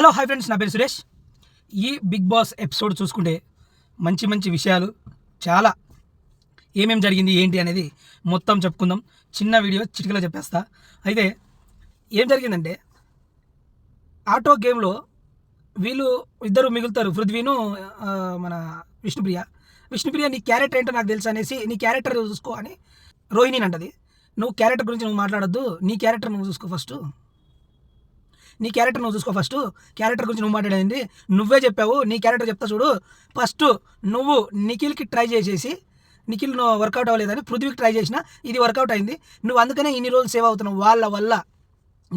Hello hi friends నా పేరు సురేష్. ఈ బిగ్ బాస్ ఎపిసోడ్ చూసుకుంటే మంచి మంచి విషయాలు చాలా ఏమేం జరిగింది ఏంటి అనేది మొత్తం చెప్పుకుందాం. చిన్న వీడియో చిటికలో చెప్పేస్తా. అయితే ఏం జరిగిందంటే ఆటో గేమ్లో వీళ్ళు ఇద్దరు మిగులుతారు. పృథ్వీను మన విష్ణుప్రియ. విష్ణుప్రియ నీ క్యారెక్టర్ ఏంటో నాకు తెలుసు అనేసి నీ క్యారెక్టర్ చూసుకో అని రోహిణి అంటది. నువ్వు క్యారెక్టర్ గురించి నువ్వు మాట్లాడొద్దు. నీ క్యారెక్టర్ నువ్వు చూసుకో ఫస్ట్. నీ క్యారెక్టర్ నువ్వు చూసుకో ఫస్ట్. క్యారెక్టర్ గురించి నువ్వు మాట్లాడేది నువ్వే చెప్పావు నీ క్యారెక్టర్ చెప్తా చూడు. ఫస్ట్ నువ్వు నిఖిల్కి ట్రై చేసేసి నిఖిల్ నువ్వు వర్కౌట్ అవ్వలేదని పృథ్వీకి ట్రై చేసినా ఇది వర్కౌట్ అయింది. నువ్వు అందుకనే ఇన్ని రోజులు సేవ్ అవుతున్నావు. వాళ్ళ వల్ల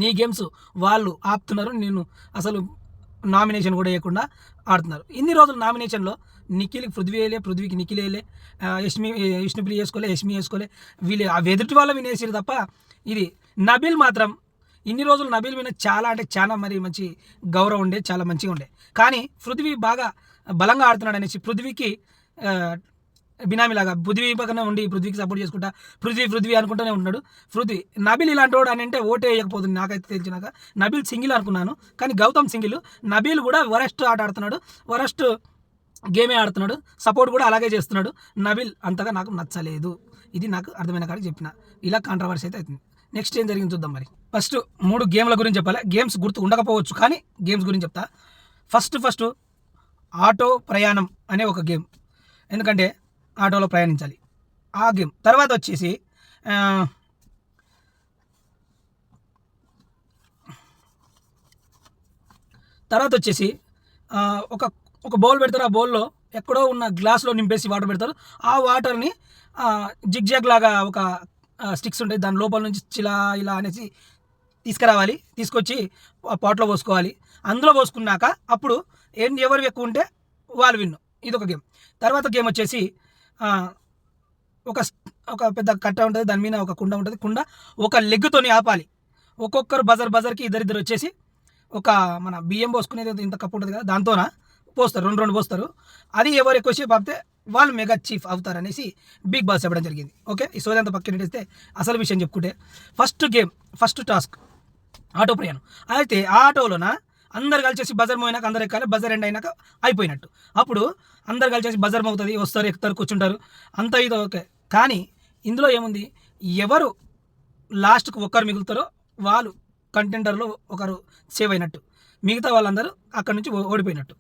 నీ గేమ్స్ వాళ్ళు ఆపుతున్నారు. నేను అసలు నామినేషన్ కూడా వేయకుండా ఆడుతున్నారు. ఇన్ని రోజులు నామినేషన్లో నిఖిల్కి పృథ్వీ వేయలే పృథ్వీకి నిఖిల్ వేయలే యష్మి విష్ణుప్రియ వేసుకోలే యష్మి వేసుకోలే. వీళ్ళు ఆ ఎదుటి వాళ్ళ వినేసారు తప్ప ఇది నబిల్ మాత్రం ఇన్ని రోజులు నబీల్ మీద చాలా అంటే చాలా మరి మంచి గౌరవం ఉండే చాలా మంచిగా ఉండే. కానీ పృథ్వీ బాగా బలంగా ఆడుతున్నాడు అనేసి పృథ్వీకి బినామీలాగా పృథ్వీ పక్కనే ఉండి పృథ్వీకి సపోర్ట్ చేసుకుంటా పృథ్వీ పృథ్వీ అనుకుంటూనే ఉన్నాడు పృథ్వీ నబిల్ ఇలాంటి వాడు అని అంటే ఓటే వేయకపోతుంది నాకైతే తెలిసినాక. నబిల్ సింగిల్ అనుకున్నాను కానీ గౌతమ్ సింగిల్. నబీల్ కూడా వరస్ట్ ఆట ఆడుతున్నాడు వరస్ట్ గేమే ఆడుతున్నాడు సపోర్ట్ కూడా అలాగే చేస్తున్నాడు. నబిల్ అంతగా నాకు నచ్చలేదు. ఇది నాకు అర్థమైన కాడికి చెప్పిన. ఇలా కాంట్రవర్సీ అయితే అవుతుంది. నెక్స్ట్ ఏం జరిగింది చూద్దాం మరి. ఫస్ట్ మూడు గేమ్ల గురించి చెప్పాలి. గేమ్స్ గుర్తు ఉండకపోవచ్చు కానీ గేమ్స్ గురించి చెప్తా. ఫస్ట్ ఫస్ట్ ఆటో ప్రయాణం అనే ఒక గేమ్. ఎందుకంటే ఆటోలో ప్రయాణించాలి. ఆ గేమ్. తర్వాత వచ్చేసి తర్వాత వచ్చేసి ఒక ఒక బౌల్ పెడతారు. ఆ బౌల్లో ఎక్కడో ఉన్న గ్లాస్లో నింపేసి వాటర్ పెడతారు. ఆ వాటర్ని జిగ్జాగ్ లాగా ఒక స్టిక్స్ ఉంటాయి. దాని లోపల నుంచి చిలా ఇలా అనేసి తీసుకురావాలి తీసుకొచ్చి పాట్లో పోసుకోవాలి. అందులో పోసుకున్నాక అప్పుడు ఏం ఎవరు ఎక్కువ ఉంటే వాళ్ళు విన్ను. ఇది ఒక గేమ్. తర్వాత గేమ్ వచ్చేసి ఒక ఒక పెద్ద కట్ట ఉంటుంది దాని మీద ఒక కుండ ఉంటుంది. కుండ ఒక లెగ్తోని ఆపాలి. ఒక్కొక్కరు బజర్ బజర్కి ఇద్దరిద్దరు వచ్చేసి ఒక మన బియ్యం పోసుకునేది ఇంత కప్పు ఉంటుంది కదా దాంతోన పోస్తారు రెండు రెండు పోస్తారు. అది ఎవరు ఎక్కువసేపు ఆపితే వాళ్ళు మెగా చీఫ్ అవుతారు అనేసి బిగ్ బాస్ చెప్పడం జరిగింది. ఓకే? ఈ సోదంతా పక్కన అసలు విషయం చెప్పుకుంటే first game first task auto ప్రయాణం. అయితే ఆ ఆటోలోన అందరు కలిసేసి బజర్ మోయినాక అందరు ఎక్కాలి బజర్ ఎండ్ అయినాక అయిపోయినట్టు. అప్పుడు అందరు కలిసేసి బజర్ మోగుతుంది వస్తారు ఎక్కుతారు కూర్చుంటారు. అంత ఇది ఓకే కానీ ఇందులో ఏముంది? ఎవరు లాస్ట్కు ఒక్కరు మిగులుతారో వాళ్ళు కంటెండర్లో ఒకరు సేవ్ అయినట్టు. మిగతా వాళ్ళందరూ అక్కడి నుంచి ఓడిపోయినట్టు.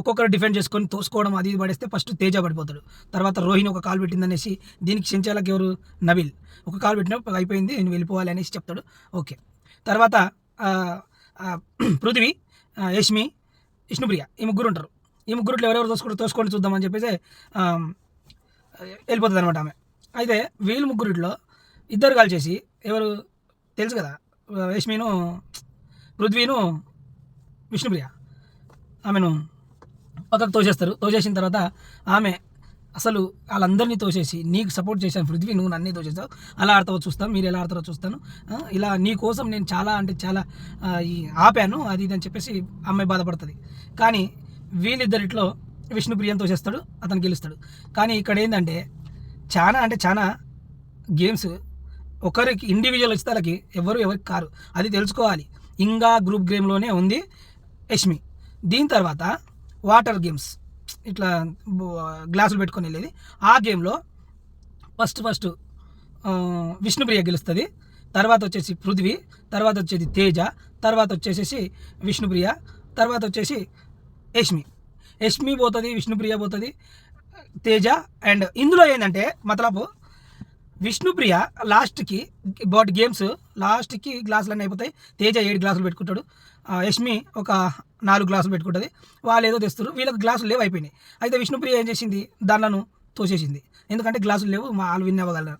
ఒక్కొక్కరు డిఫెండ్ చేసుకొని తోసుకోవడం అది ఇది పడేస్తే ఫస్ట్ తేజ పడిపోతాడు. తర్వాత రోహిణి ఒక కాల్ పెట్టిందనేసి దీనికి చెంచాలకి ఎవరు నబిల్ ఒక కాల్ పెట్టినప్పుడు అయిపోయింది నేను వెళ్ళిపోవాలి అనేసి చెప్తాడు. ఓకే. తర్వాత ఆ, పృథ్వీ యష్మి విష్ణుప్రియ ఈ ముగ్గురు ఉంటారు. ఈ ముగ్గురుట్లో ఎవరెవరు తోసుకుంటూ తోసుకొని చూద్దామని చెప్పేసి వెళ్ళిపోతుంది అనమాట ఆమె. అయితే వీళ్ళు ముగ్గురిట్లో ఇద్దరు కలిసేసి ఎవరు తెలుసు కదా యష్మిను పృథ్వీను విష్ణుప్రియ. ఆమెను పక్కకు తోసేస్తారు. తోసేసిన తర్వాత ఆమె అసలు వాళ్ళందరినీ తోసేసి నీకు సపోర్ట్ చేశాను పృథ్వీ నువ్వు నన్నే తోసేసావు. అలా ఆడతావో చూస్తాను మీరు ఎలా ఆడతారో చూస్తాను. ఇలా నీ కోసం నేను చాలా అంటే చాలా ఈ ఆపాను అది ఇది అని చెప్పేసి అమ్మాయి బాధపడుతుంది. కానీ వీళ్ళిద్దరిట్లో విష్ణుప్రియని తోసేస్తాడు అతను గెలుస్తాడు. కానీ ఇక్కడ ఏంటంటే చాలా అంటే చాలా గేమ్స్ ఒకరికి ఇండివిజువల్ వచ్చే వాళ్ళకి ఎవరు ఎవరికి కారు. అది తెలుసుకోవాలి. ఇంకా గ్రూప్ గేమ్లోనే ఉంది యష్మి. దీని తర్వాత వాటర్ గేమ్స్ ఇట్లా గ్లాసులు పెట్టుకొని వెళ్ళేది. ఆ గేమ్లో ఫస్ట్ ఫస్ట్ విష్ణుప్రియ గెలుస్తుంది. తర్వాత వచ్చేసి పృథ్వీ తర్వాత వచ్చేది తేజ తర్వాత వచ్చేసేసి విష్ణుప్రియ తర్వాత వచ్చేసి యష్మి. యష్మి పోతుంది విష్ణుప్రియ పోతుంది తేజ అండ్ ఇందులో ఏంటంటే మతలబు విష్ణుప్రియ లాస్ట్కి బోట్ గేమ్స్ లాస్ట్కి గ్లాసులన్నీ అయిపోతాయి. తేజ ఏడు గ్లాసులు పెట్టుకుంటాడు. యష్మి ఒక నాలుగు గ్లాసులు పెట్టుకుంటుంది. వాళ్ళు ఏదో తెస్తారు. వీళ్ళకి గ్లాసులు లేవు అయిపోయినాయి. అయితే విష్ణుప్రియ ఏం చేసింది? దాంట్లను తోసేసింది. ఎందుకంటే గ్లాసులు లేవు మా వాళ్ళు విన్ అవ్వగలరు.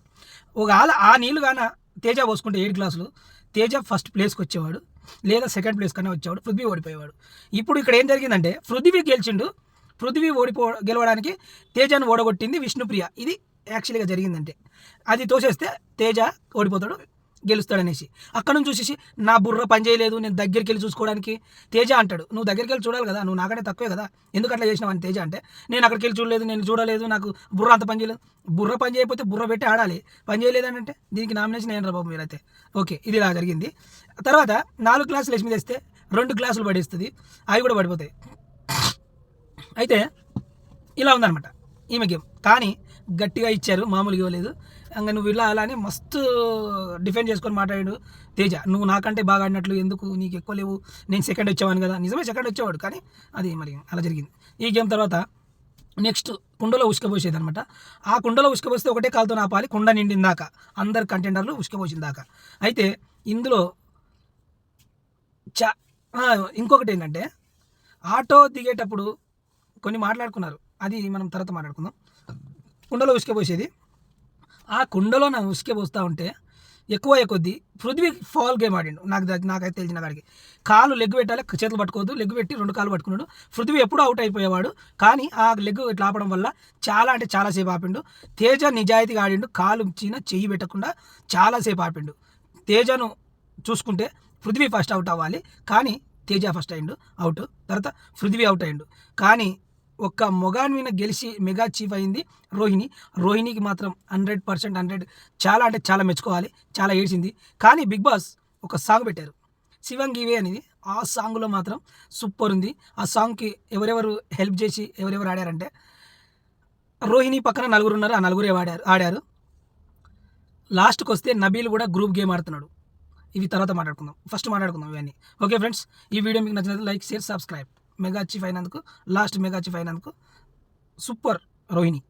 ఒకవేళ ఆ నీళ్ళు గాన తేజ పోసుకుంటే ఏడు గ్లాసులు. తేజ ఫస్ట్ ప్లేస్కి వచ్చేవాడు. లేదా సెకండ్ ప్లేస్ కన్నా వచ్చేవాడు. పృథ్వీ ఓడిపోయేవాడు. ఇప్పుడు ఇక్కడ ఏం జరిగిందంటే పృథ్వీ గెలిచిండు. పృథ్వీ ఓడిపో గెలవడానికి తేజను ఓడగొట్టింది విష్ణుప్రియ. ఇది యాక్చువల్గా జరిగిందంటే. అది తోసేస్తే తేజ ఓడిపోతాడు గెలుస్తాడనేసి. అక్కడ నుంచి చూసేసి నా బుర్ర పని చేయలేదు నేను దగ్గరికి వెళ్ళి చూసుకోవడానికి తేజ అంటాడు. నువ్వు దగ్గరికి వెళ్ళి చూడాలి కదా నువ్వు నాకంటే తక్కువే కదా. ఎందుకు అట్లా చేసినావు? అని తేజ అంటే నేను అక్కడికి వెళ్ళి చూడలేదు నేను చూడలేదు నాకు బుర్ర అంత పని చేయలేదు. బుర్ర పని చేయకపోతే బుర్ర పెట్టి ఆడాలి. పని చేయలేదు అని అంటే దీనికి నామినేషన్ ఏం బాబు మీరైతే? ఓకే ఇది ఇలా జరిగింది. తర్వాత నాలుగు క్లాసులు లక్ష్మి తెస్తే రెండు క్లాసులు పడేస్తుంది అవి కూడా పడిపోతాయి. అయితే ఇలా ఉందన్నమాట. ఈమె గేమ్ కానీ గట్టిగా ఇచ్చారు మామూలుగా ఇవ్వలేదు. ఇంకా నువ్వు ఇలా అలానే మస్తు డిఫెండ్ చేసుకొని మాట్లాడాడు తేజ. నువ్వు నాకంటే బాగా ఆడినట్లు ఎందుకు? నీకు ఎక్కువ లేవు. నేను సెకండ్ వచ్చేవాను కదా. నిజమే సెకండ్ వచ్చేవాడు. కానీ అది మరి అలా జరిగింది. ఈ గేమ్ తర్వాత నెక్స్ట్ కుండలో ఉసుకపోసేది అనమాట ఆ కుండలో ఉసుకపోస్తే ఒకటే కాలుతో ఆపాలి కుండ నిండిన దాకా అందరు కంటెండర్లు ఉసుకపోసిన దాకా అయితే ఇందులో చా ఇంకొకటి ఏంటంటే ఆటో దిగేటప్పుడు కొన్ని మాట్లాడుకున్నారు. అది మనం తర్వాత మాట్లాడుకుందాం. కుండలో ఉసుకపోసేది. ఆ కుండలో నా ఉసుకే పోస్తూ ఉంటే ఎక్కువ కొద్దీ పృథ్వీ ఫాల్ గేమ్ ఆడిండు. నాకు నాకైతే తెలిసిన కాడికి కాలు లెగ్ పెట్టాలి చేతులు పట్టుకోవద్దు లెగ్ పెట్టి రెండు కాలు పట్టుకున్నాడు. పృథ్వీ ఎప్పుడూ అవుట్ అయిపోయేవాడు. కానీ ఆ లెగ్ ఇట్లా ఆపడం వల్ల చాలా అంటే చాలాసేపు ఆపిండు. తేజ నిజాయితీగా ఆడిండు. కాలు చీన చెయ్యి పెట్టకుండా చాలాసేపు ఆపిండు. తేజను చూసుకుంటే పృథ్వీ ఫస్ట్ అవుట్ అవ్వాలి. కానీ తేజ ఫస్ట్ అయిండు. అవుట్. తర్వాత పృథ్వీ అవుట్ అయిండు. కానీ ఒక్క మొగాన్ మీద గెలిచి మెగా చీఫ్ అయింది రోహిణి. రోహిణికి మాత్రం హండ్రెడ్ పర్సెంట్ హండ్రెడ్ చాలా అంటే చాలా మెచ్చుకోవాలి చాలా ఏడ్చింది. కానీ బిగ్ బాస్ ఒక సాంగ్ పెట్టారు. శివంగివే అనేది ఆ సాంగ్లో మాత్రం సూపర్ ఉంది. ఆ సాంగ్కి ఎవరెవరు హెల్ప్ చేసి ఎవరెవరు ఆడారంటే రోహిణి పక్కన నలుగురు ఉన్నారు ఆ నలుగురే ఆడారు ఆడారు. లాస్ట్కి వస్తే నబీల్ కూడా గ్రూప్ గేమ్ ఆడుతున్నాడు. ఇవి తర్వాత మాట్లాడుకుందాం. ఫస్ట్ మాట్లాడుకుందాం ఇవన్నీ. ఓకే ఫ్రెండ్స్ ఈ వీడియో మీకు నచ్చినట్లయితే like share subscribe. Mega chief అయినందుకు లాస్ట్ మెగా చీఫ్ అయినందుకు సూపర్ రోహిణి.